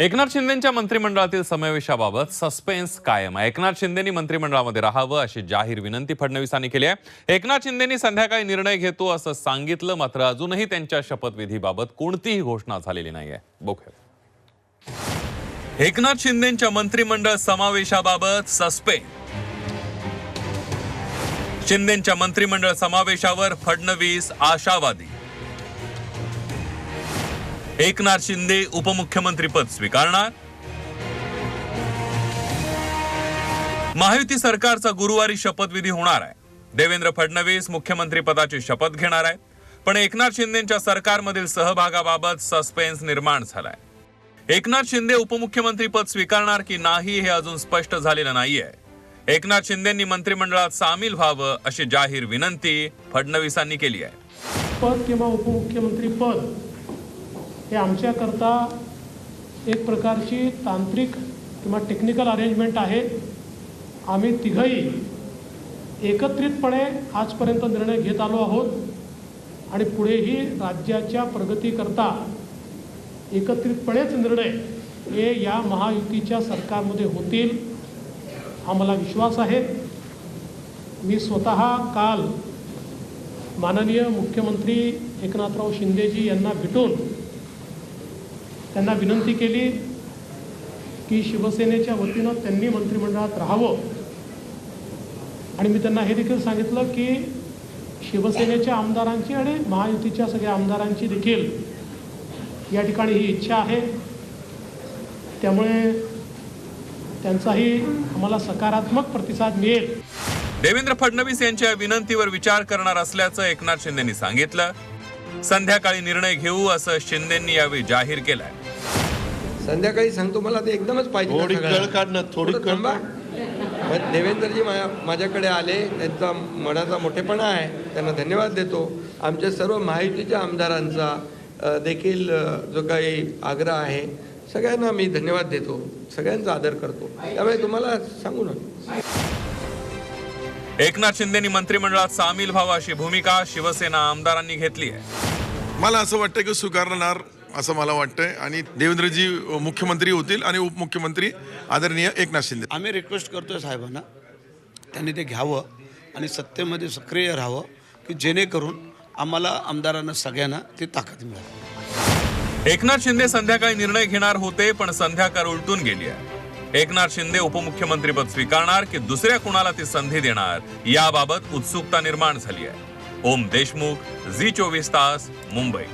एकनाथ शिंदेच्या मंत्रिमंडळातील समावेशाबाबत सस्पेन्स कायम आहे. एकनाथ शिंदेनी मंत्रिमंडळामध्ये राहावं अशी जाहीर विनंती फडणवीसांनी केली आहे. एकनाथ शिंदेनी संध्याकाळी निर्णय घेतो असं सांगितलं मात्र अजूनही त्यांच्या शपथविधीबाबत कोणतीही घोषणा झालेली नाही आहे बघूया एकनाथ शिंदेच्या मंत्रिमंडळ समावेशाबाबत सस्पेन्स शिंदेच्या मंत्रिमंडळ समावेशावर फडणवीस आशावादी. एकनाथ शिंदे उपमुख्यमंत्रीपद स्वीकारणार. महायुती सरकारचा गुरुवारी शपथविधी होणार आहे. देवेंद्र फडणवीस मुख्यमंत्रीपदाची शपथ घेणार आहे. पण एकनाथ शिंदेच्या सरकारमधील सहभागाबाबत सस्पेन्स निर्माण झालाय. एकनाथ शिंदे उपमुख्यमंत्रीपद स्वीकारणार की नाही हे अजून स्पष्ट झालेलं नाहीये. एकनाथ शिंदेंनी मंत्रिमंडळात सामील व्हावं अशी जाहीर विनंती फडणवीसांनी केली आहे. पद किंवा उपमुख्यमंत्री पद हे आमच्याकरता एक प्रकारची तांत्रिक किंवा टेक्निकल अरेंजमेंट आहे. आम्ही तिघही एकत्रितपणे आजपर्यंत निर्णय घेत आलो आहोत आणि पुढेही राज्याच्या प्रगतीकरता एकत्रितपणेच निर्णय हे या महायुतीच्या सरकारमध्ये होतील हा मला विश्वास आहे. मी स्वतः काल माननीय मुख्यमंत्री एकनाथराव शिंदेजी यांना भेटून त्यांना विनंती केली की शिवसेनेच्या वतीनं त्यांनी मंत्रिमंडळात राहावं. आणि मी त्यांना हे देखील सांगितलं की शिवसेनेच्या आमदारांची आणि महायुतीच्या सगळ्या आमदारांची देखील या ठिकाणी ही इच्छा आहे. त्यामुळे त्यांचाही आम्हाला सकारात्मक प्रतिसाद मिळेल. देवेंद्र फडणवीस यांच्या विनंतीवर विचार करणार असल्याचं एकनाथ शिंदेनी सांगितलं. संध्याकाळी निर्णय घेऊ असं शिंदेंनी यावेळी जाहीर केलाय. संध्याकाळी सांगतो मला ते एकदमच पाहिजे थोडी सगळ्यांना. कळ काढ ना, थोडी थांबा. मग देवेंद्रजी माझ्या माझ्याकडे आले त्यांचा मनाचा मोठेपणा आहे त्यांना धन्यवाद देतो. आमच्या सर्व महायुतीच्या आमदारांचा देखील जो काही आग्रह आहे सगळ्यांना मी धन्यवाद देतो. सगळ्यांचा आदर करतो. त्यामुळे तुम्हाला सांगू ना एकनाथ शिंदेनी मंत्रिमंडळात सामील व्हावं अशी भूमिका शिवसेना आमदारांनी घेतली आहे. मला असं वाटतं की स्वीकारणार असं मला वाटतंय. आणि देवेंद्रजी मुख्यमंत्री होतील आणि उपमुख्यमंत्री आदरणीय एकनाथ शिंदे. आम्ही रिक्वेस्ट करतोय साहेबांना त्यांनी ते घ्यावं आणि सत्तेमध्ये सक्रिय राहावं की जेणेकरून आम्हाला आमदारांना सगळ्यांना ती ताकद मिळेल. एकनाथ शिंदे संध्याकाळी निर्णय घेणार होते पण संध्याकाळ उलटून गेली आहे. एकनाथ शिंदे उपमुख्यमंत्रीपद स्वीकारणार की दुसऱ्या कुणाला ती संधी देणार याबाबत उत्सुकता निर्माण झाली आहे. ओम देशमुख झी चोवीस तास मुंबई.